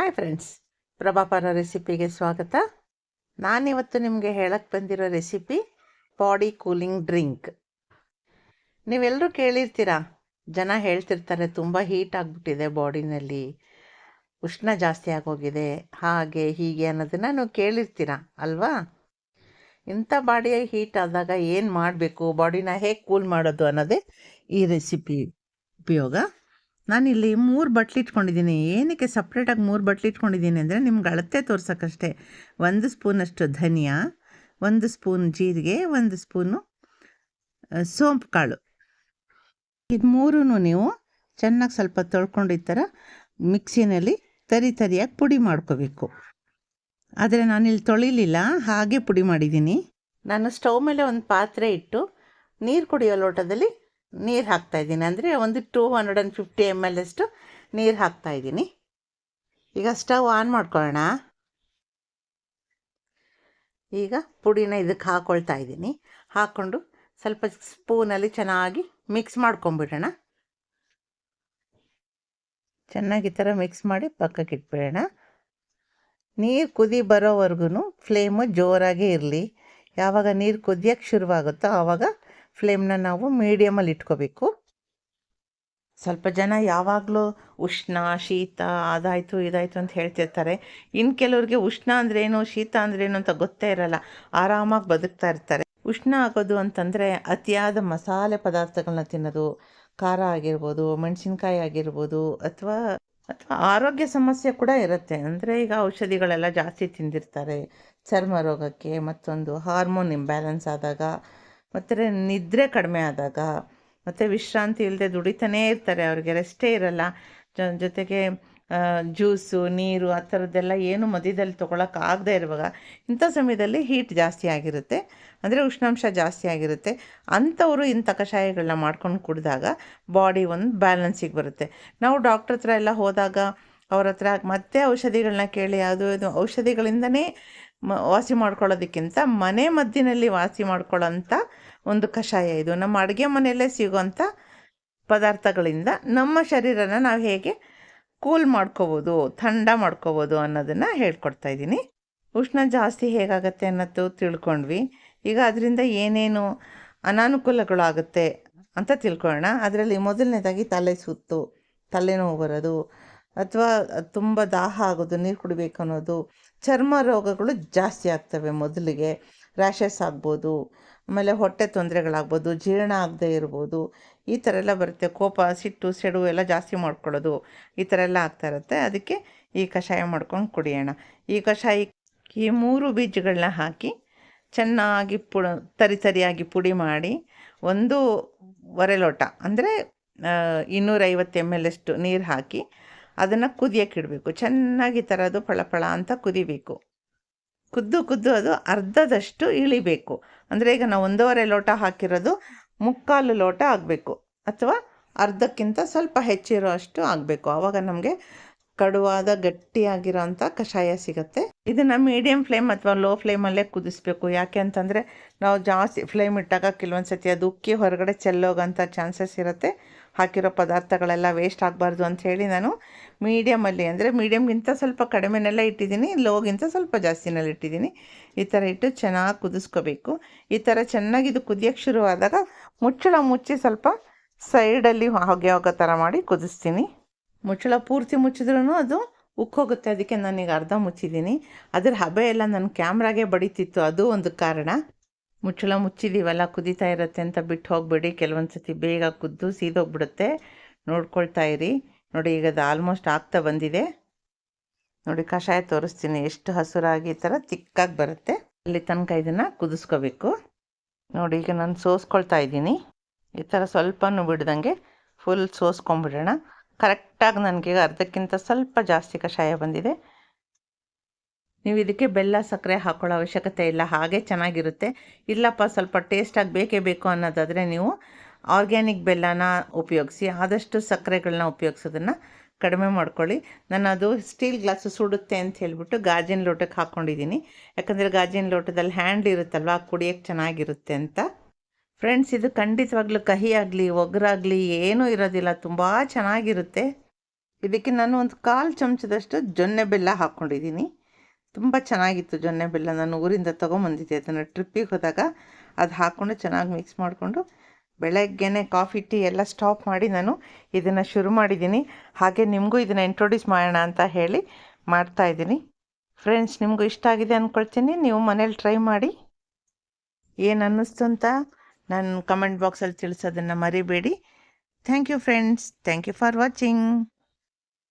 Hi friends ಪ್ರಭಾಪರ ರೆಸಿಪಿಗೆ ಸ್ವಾಗತ. ನಾನಿವತ್ತು ನಿಮಗೆ ಹೇಳಕ್ಕೆ ಬಂದಿರೋ ರೆಸಿಪಿ ಬಾಡಿ ಕೂಲಿಂಗ್ ಡ್ರಿಂಕ್ ನೀವೆಲ್ಲರೂ ಕೇಳಿರ್ತೀರಾ? ಜನ ಹೇಳ್ತಿರ್ತಾರೆ, ತುಂಬ ಹೀಟ್ ಆಗಿಬಿಟ್ಟಿದೆ ಬಾಡಿನಲ್ಲಿ ಉಷ್ಣ ಜಾಸ್ತಿ ಆಗೋಗಿದೆ, ಹಾಗೆ ಹೀಗೆ ಅನ್ನೋದನ್ನು ನೀವು ಕೇಳಿರ್ತೀರ, ಅಲ್ವಾ? ಇಂಥ ಬಾಡಿಯ ಹೀಟ್ ಆದಾಗ ಏನು ಮಾಡಬೇಕು? ಬಾಡಿನ ಹೇಗೆ ಕೂಲ್ ಮಾಡೋದು ಅನ್ನೋದೇ ಈ ರೆಸಿಪಿ ಉಪಯೋಗ. ನಾನಿಲ್ಲಿ ಮೂರು ಬಟ್ಲು ಇಟ್ಕೊಂಡಿದ್ದೀನಿ. ಏನಕ್ಕೆ ಸಪ್ರೇಟಾಗಿ ಮೂರು ಬಟ್ಲು ಇಟ್ಕೊಂಡಿದ್ದೀನಿ ಅಂದರೆ ನಿಮ್ಗೆ ಅಳತೆ ತೋರ್ಸೋಕ್ಕಷ್ಟೇ. ಒಂದು ಸ್ಪೂನಷ್ಟು ಧನಿಯಾ, ಒಂದು ಸ್ಪೂನ್ ಜೀರಿಗೆ, ಒಂದು ಸ್ಪೂನು ಸೋಂಪು ಕಾಳು. ಇದು ಮೂರೂ ನೀವು ಚೆನ್ನಾಗಿ ಸ್ವಲ್ಪ ತೊಳ್ಕೊಂಡು ಈ ಥರ ಮಿಕ್ಸಿನಲ್ಲಿ ತರಿ ತರಿಯಾಗಿ ಪುಡಿ ಮಾಡ್ಕೋಬೇಕು. ಆದರೆ ನಾನಿಲ್ಲಿ ತೊಳಿಲಿಲ್ಲ, ಹಾಗೆ ಪುಡಿ ಮಾಡಿದ್ದೀನಿ. ನಾನು ಸ್ಟವ್ ಮೇಲೆ ಒಂದು ಪಾತ್ರೆ ಇಟ್ಟು ನೀರು ಕುಡಿಯೋ ಲೋಟದಲ್ಲಿ ನೀರು ಹಾಕ್ತಾಯಿದ್ದೀನಿ ಅಂದರೆ ಒಂದು two hundred and fifty M L ಅಷ್ಟು ನೀರು ಹಾಕ್ತಾಯಿದ್ದೀನಿ ಈಗ ಸ್ಟವ್ ಆನ್ ಮಾಡ್ಕೊಳ್ಳೋಣ. ಈಗ ಪುಡಿನ ಇದಕ್ಕೆ ಹಾಕ್ಕೊಳ್ತಾ ಇದ್ದೀನಿ. ಹಾಕ್ಕೊಂಡು ಸ್ವಲ್ಪ ಸ್ಪೂನಲ್ಲಿ ಚೆನ್ನಾಗಿ ಮಿಕ್ಸ್ ಮಾಡ್ಕೊಂಬಿಡೋಣ ಚೆನ್ನಾಗಿ ಈ ಥರ ಮಿಕ್ಸ್ ಮಾಡಿ ಪಕ್ಕಕ್ಕೆ ಇಟ್ಬಿಡೋಣ. ನೀರು ಕುದಿ ಬರೋವರೆಗೂ ಫ್ಲೇಮು ಜೋರಾಗೇ ಇರಲಿ. ಯಾವಾಗ ನೀರು ಕುದಿಯೋಕ್ಕೆ ಶುರುವಾಗುತ್ತೋ ಆವಾಗ ಫ್ಲೇಮ್ನ ನಾವು ಮೀಡಿಯಮಲ್ಲಿ ಇಟ್ಕೋಬೇಕು. ಸ್ವಲ್ಪ ಜನ ಯಾವಾಗಲೂ ಉಷ್ಣ, ಶೀತ, ಅದಾಯಿತು, ಇದಾಯಿತು ಅಂತ ಹೇಳ್ತಿರ್ತಾರೆ. ಇನ್ನು ಕೆಲವ್ರಿಗೆ ಉಷ್ಣ ಅಂದ್ರೇನು, ಶೀತ ಅಂದ್ರೇನು ಅಂತ ಗೊತ್ತೇ ಇರಲ್ಲ. ಆರಾಮಾಗಿ ಬದುಕ್ತಾ ಇರ್ತಾರೆ. ಉಷ್ಣ ಆಗೋದು ಅಂತಂದರೆ ಅತಿಯಾದ ಮಸಾಲೆ ಪದಾರ್ಥಗಳನ್ನ ತಿನ್ನೋದು, ಖಾರ ಆಗಿರ್ಬೋದು, ಮೆಣಸಿನ್ಕಾಯಿ ಆಗಿರ್ಬೋದು, ಅಥವಾ ಅಥವಾ ಆರೋಗ್ಯ ಸಮಸ್ಯೆ ಕೂಡ ಇರುತ್ತೆ. ಅಂದರೆ ಈಗ ಔಷಧಿಗಳೆಲ್ಲ ಜಾಸ್ತಿ ತಿಂದಿರ್ತಾರೆ. ಚರ್ಮ ರೋಗಕ್ಕೆ ಮತ್ತೊಂದು ಹಾರ್ಮೋನ್ ಇಂಬ್ಯಾಲೆನ್ಸ್ ಆದಾಗ ಮತ್ತು ನಿದ್ರೆ ಕಡಿಮೆ ಆದಾಗ, ಮತ್ತು ವಿಶ್ರಾಂತಿ ಇಲ್ಲದೆ ದುಡಿತಾನೇ ಇರ್ತಾರೆ, ಅವ್ರಿಗೆ ರೆಸ್ಟೇ ಇರಲ್ಲ. ಜೊತೆಗೆ ಜ್ಯೂಸು ನೀರು ಆ ಥರದ್ದೆಲ್ಲ ಏನು ಮಧ್ಯದಲ್ಲಿ ತೊಗೊಳಕ್ಕಾಗದೇ ಇರುವಾಗ ಇಂಥ ಸಮಯದಲ್ಲಿ ಹೀಟ್ ಜಾಸ್ತಿ ಆಗಿರುತ್ತೆ. ಅಂದರೆ ಉಷ್ಣಾಂಶ ಜಾಸ್ತಿ ಆಗಿರುತ್ತೆ. ಅಂಥವರು ಇಂಥ ಕಷಾಯಗಳನ್ನ ಮಾಡ್ಕೊಂಡು ಕುಡಿದಾಗ ಬಾಡಿ ಒಂದು ಬ್ಯಾಲೆನ್ಸಿಗೆ ಬರುತ್ತೆ. ನಾವು ಡಾಕ್ಟ್ರ್ ಹತ್ರ ಎಲ್ಲ ಹೋದಾಗ ಅವ್ರ ಹತ್ರ ಮತ್ತೆ ಔಷಧಿಗಳನ್ನ ಕೇಳಿ, ಅದು, ಇದು ಔಷಧಿಗಳಿಂದನೇ ಮ, ವಾಸಿ ಮಾಡ್ಕೊಳ್ಳೋದಕ್ಕಿಂತ ಮನೆ ಮದ್ದಿನಲ್ಲಿ ವಾಸಿ ಮಾಡ್ಕೊಳ್ಳೋಂಥ ಒಂದು ಕಷಾಯ ಇದು. ನಮ್ಮ ಅಡುಗೆ ಮನೆಯಲ್ಲೇ ಸಿಗೋಂಥ ಪದಾರ್ಥಗಳಿಂದ ನಮ್ಮ ಶರೀರನ ನಾವು ಹೇಗೆ ಕೂಲ್ ಮಾಡ್ಕೋಬೋದು, ಥಂಡ ಮಾಡ್ಕೋಬೋದು ಅನ್ನೋದನ್ನು ಹೇಳ್ಕೊಡ್ತಾ ಇದ್ದೀನಿ. ಉಷ್ಣ ಜಾಸ್ತಿ ಹೇಗಾಗತ್ತೆ ಅನ್ನೋದು ತಿಳ್ಕೊಂಡ್ವಿ. ಈಗ ಅದರಿಂದ ಏನೇನು ಅನಾನುಕೂಲಗಳಾಗುತ್ತೆ ಅಂತ ತಿಳ್ಕೊಳ್ಳೋಣ. ಅದರಲ್ಲಿ ಮೊದಲನೇದಾಗಿ ತಲೆ ಸುತ್ತು, ತಲೆನೋವು ಬರೋದು ಅಥವಾ ತುಂಬ ದಾಹ ಆಗೋದು, ನೀರು ಕುಡಿಬೇಕು ಅನ್ನೋದು, ಚರ್ಮ ರೋಗಗಳು ಜಾಸ್ತಿ ಆಗ್ತವೆ ಮೊದಲಿಗೆ. ರ್ಯಾಷಸ್ ಆಗ್ಬೋದು, ಆಮೇಲೆ ಹೊಟ್ಟೆ ತೊಂದರೆಗಳಾಗ್ಬೋದು, ಜೀರ್ಣ ಆಗದೆ ಇರ್ಬೋದು. ಈ ಥರ ಎಲ್ಲ ಬರುತ್ತೆ. ಕೋಪ, ಸಿಟ್ಟು, ಸೆಡು ಎಲ್ಲ ಜಾಸ್ತಿ ಮಾಡ್ಕೊಳ್ಳೋದು ಈ ಥರ ಎಲ್ಲ ಆಗ್ತಾ ಇರುತ್ತೆ. ಅದಕ್ಕೆ ಈ ಕಷಾಯ ಮಾಡ್ಕೊಂಡು ಕುಡಿಯೋಣ. ಈ ಕಷಾಯ ಈ ಮೂರು ಬೀಜಗಳನ್ನ ಹಾಕಿ ಚೆನ್ನಾಗಿ ಪುಡ, ತರಿ ತರಿಯಾಗಿ ಪುಡಿ ಮಾಡಿ ಒಂದು ಒರೆ ಲೋಟ ಅಂದರೆ ಇನ್ನೂರೈವತ್ತು ಎಂ ಎಲ್ ಅಷ್ಟು ನೀರು ಹಾಕಿ ಅದನ್ನು ಕುದಿಯೋಕೆ ಇಡಬೇಕು. ಚೆನ್ನಾಗಿ ಥರ ಅದು ಫಳಫಳ ಅಂತ ಕುದಿಬೇಕು. ಕುದ್ದು ಕುದ್ದು ಅದು ಅರ್ಧದಷ್ಟು ಇಳಿಬೇಕು. ಅಂದರೆ ಈಗ ನಾವು ಒಂದೂವರೆ ಲೋಟ ಹಾಕಿರೋದು ಮುಕ್ಕಾಲು ಲೋಟ ಆಗಬೇಕು. ಅಥವಾ ಅರ್ಧಕ್ಕಿಂತ ಸ್ವಲ್ಪ ಹೆಚ್ಚಿರೋ ಅಷ್ಟು ಆಗಬೇಕು. ಆವಾಗ ನಮಗೆ ಕಡುವಾದ ಗಟ್ಟಿಯಾಗಿರೋ ಅಂಥ ಕಷಾಯ ಸಿಗುತ್ತೆ. ಇದನ್ನು ಮೀಡಿಯಮ್ ಫ್ಲೇಮ್ ಅಥವಾ ಲೋ ಫ್ಲೇಮಲ್ಲೇ ಕುದಿಸ್ಬೇಕು. ಯಾಕೆ ಅಂತಂದರೆ ನಾವು ಜಾಸ್ತಿ ಫ್ಲೇಮ್ ಇಟ್ಟಾಗ ಕೆಲವೊಂದು ಸತಿ ಅದು ಉಕ್ಕಿ ಹೊರಗಡೆ ಚೆಲ್ಲೋಗೋಂಥ ಚಾನ್ಸಸ್ ಇರುತ್ತೆ. ಹಾಕಿರೋ ಪದಾರ್ಥಗಳೆಲ್ಲ ವೇಸ್ಟ್ ಆಗಬಾರ್ದು ಹೇಳಿ ನಾನು ಮೀಡಿಯಮಲ್ಲಿ ಅಂದರೆ ಮೀಡಿಯಮ್ಗಿಂತ ಸ್ವಲ್ಪ ಕಡಿಮೆನೆಲ್ಲ ಇಟ್ಟಿದ್ದೀನಿ ಲೋಗಿಂತ ಸ್ವಲ್ಪ ಜಾಸ್ತಿನಲ್ಲಿ ಇಟ್ಟಿದ್ದೀನಿ. ಈ ಥರ ಇಟ್ಟು ಚೆನ್ನಾಗಿ ಕುದಿಸ್ಕೋಬೇಕು. ಈ ಥರ ಚೆನ್ನಾಗಿ ಇದು ಕುದಿಯೋಕ್ಕೆ ಶುರುವಾದಾಗ ಮುಚ್ಚಳ ಮುಚ್ಚಿ ಸ್ವಲ್ಪ ಸೈಡಲ್ಲಿ ಹೊಗೆ ಹೋಗೋ ಥರ ಮಾಡಿ ಕುದಿಸ್ತೀನಿ. ಮುಚ್ಚಳ ಪೂರ್ತಿ ಮುಚ್ಚಿದ್ರೂ ಅದು ಉಕ್ಕೋಗುತ್ತೆ ಅದಕ್ಕೆ ನಾನೀಗ ಅರ್ಧ ಮುಚ್ಚಿದ್ದೀನಿ. ಅದರ ಹಬೆ ಎಲ್ಲ ನನ್ನ ಕ್ಯಾಮ್ರಾಗೆ ಬಡಿತಿತ್ತು, ಅದು ಒಂದು ಕಾರಣ. ಮುಚ್ಚಳ ಮುಚ್ಚಿದ್ದೀವಲ್ಲ ಕುದೀತಾ ಇರುತ್ತೆ ಅಂತ ಬಿಟ್ಟು ಹೋಗಬೇಡಿ. ಕೆಲವೊಂದು ಸತಿ ಬೇಗ ಕುದ್ದು ಸೀದೋಗ್ಬಿಡುತ್ತೆ. ನೋಡ್ಕೊಳ್ತಾ ಇರಿ. ನೋಡಿ, ಈಗ ಅದು ಆಲ್ಮೋಸ್ಟ್ ಆಗ್ತಾ ಬಂದಿದೆ. ನೋಡಿ, ಕಷಾಯ ತೋರಿಸ್ತೀನಿ. ಎಷ್ಟು ಹಸುರಾಗಿ ಈ ಥರ ತಿಕ್ಕಾಗಿ ಬರುತ್ತೆ. ಅಲ್ಲಿ ತನಕ ಇದನ್ನು ಕುದಿಸ್ಕೋಬೇಕು. ನೋಡಿ, ಈಗ ನಾನು ಸೋಸ್ಕೊಳ್ತಾ ಇದ್ದೀನಿ. ಈ ಥರ ಸ್ವಲ್ಪನೂ ಬಿಡ್ದಂಗೆ ಫುಲ್ ಸೋಸ್ಕೊಂಬಿಡೋಣ ಕರೆಕ್ಟಾಗಿ ನನಗೆ ಅರ್ಧಕ್ಕಿಂತ ಸ್ವಲ್ಪ ಜಾಸ್ತಿ ಕಷಾಯ ಬಂದಿದೆ. ನೀವು ಇದಕ್ಕೆ ಬೆಲ್ಲ, ಸಕ್ಕರೆ ಹಾಕ್ಕೊಳ್ಳೋ ಅವಶ್ಯಕತೆ ಇಲ್ಲ, ಹಾಗೆ ಚೆನ್ನಾಗಿರುತ್ತೆ. ಇಲ್ಲಪ್ಪ, ಸ್ವಲ್ಪ ಟೇಸ್ಟಾಗಿ ಬೇಕೇ ಬೇಕು ಅನ್ನೋದಾದರೆ ನೀವು ಆರ್ಗ್ಯಾನಿಕ್ ಬೆಲ್ಲನ ಉಪಯೋಗಿಸಿ, ಆದಷ್ಟು ಸಕ್ಕರೆಗಳನ್ನ ಉಪಯೋಗಿಸೋದನ್ನು ಕಡಿಮೆ ಮಾಡ್ಕೊಳ್ಳಿ. ನಾನು ಅದು ಸ್ಟೀಲ್ ಗ್ಲಾಸು ಸುಡುತ್ತೆ ಅಂತ ಹೇಳಿಬಿಟ್ಟು ಗಾಜಿನ ಲೋಟಕ್ಕೆ ಹಾಕ್ಕೊಂಡಿದ್ದೀನಿ. ಯಾಕಂದರೆ ಗಾಜಿನ ಲೋಟದಲ್ಲಿ ಹ್ಯಾಂಡ್ ಇರುತ್ತಲ್ವ ಕುಡಿಯೋಕ್ಕೆ ಚೆನ್ನಾಗಿರುತ್ತೆ ಅಂತ. ಫ್ರೆಂಡ್ಸ್ ಇದು ಖಂಡಿತವಾಗ್ಲೂ ಕಹಿ ಆಗಲಿ ಒಗ್ಗರಾಗಲಿ ಏನೂ ಇರೋದಿಲ್ಲ, ತುಂಬ ಚೆನ್ನಾಗಿರುತ್ತೆ. ಇದಕ್ಕೆ ನಾನು ಒಂದು ಕಾಲು ಚಮಚದಷ್ಟು ಜೊನ್ನೆ ಬೆಲ್ಲ ಹಾಕ್ಕೊಂಡಿದ್ದೀನಿ. ತುಂಬ ಚೆನ್ನಾಗಿತ್ತು ಜೊನ್ನೆ ಬೆಲ್ಲ ನಾನು ಊರಿಂದ ತೊಗೊಂಬಂದಿದ್ದೆ. ಅದನ್ನು ಟ್ರಿಪ್ಪಿಗೆ ಹೋದಾಗ ಅದು ಹಾಕ್ಕೊಂಡು ಚೆನ್ನಾಗಿ ಮಿಕ್ಸ್ ಮಾಡಿಕೊಂಡು ಬೆಳಗ್ಗೆನೇ ಕಾಫಿ ಟೀ ಎಲ್ಲ ಸ್ಟಾಪ್ ಮಾಡಿ ನಾನು ಇದನ್ನು ಶುರು ಮಾಡಿದ್ದೀನಿ. ಹಾಗೆ ನಿಮಗೂ ಇದನ್ನು ಇಂಟ್ರೊಡ್ಯೂಸ್ ಮಾಡೋಣ ಅಂತ ಹೇಳಿ ಮಾಡ್ತಾಯಿದ್ದೀನಿ ಫ್ರೆಂಡ್ಸ್ ನಿಮಗೂ ಇಷ್ಟ ಆಗಿದೆ ಅಂದ್ಕೊಳ್ತೀನಿ ನೀವು ಮನೇಲಿ ಟ್ರೈ ಮಾಡಿ. ಏನು ಅನ್ನಿಸ್ತು ಅಂತ ನಾನು ಕಮೆಂಟ್ ಬಾಕ್ಸಲ್ಲಿ ತಿಳಿಸೋದನ್ನು ಮರಿಬೇಡಿ. Thank you friends thank you for watching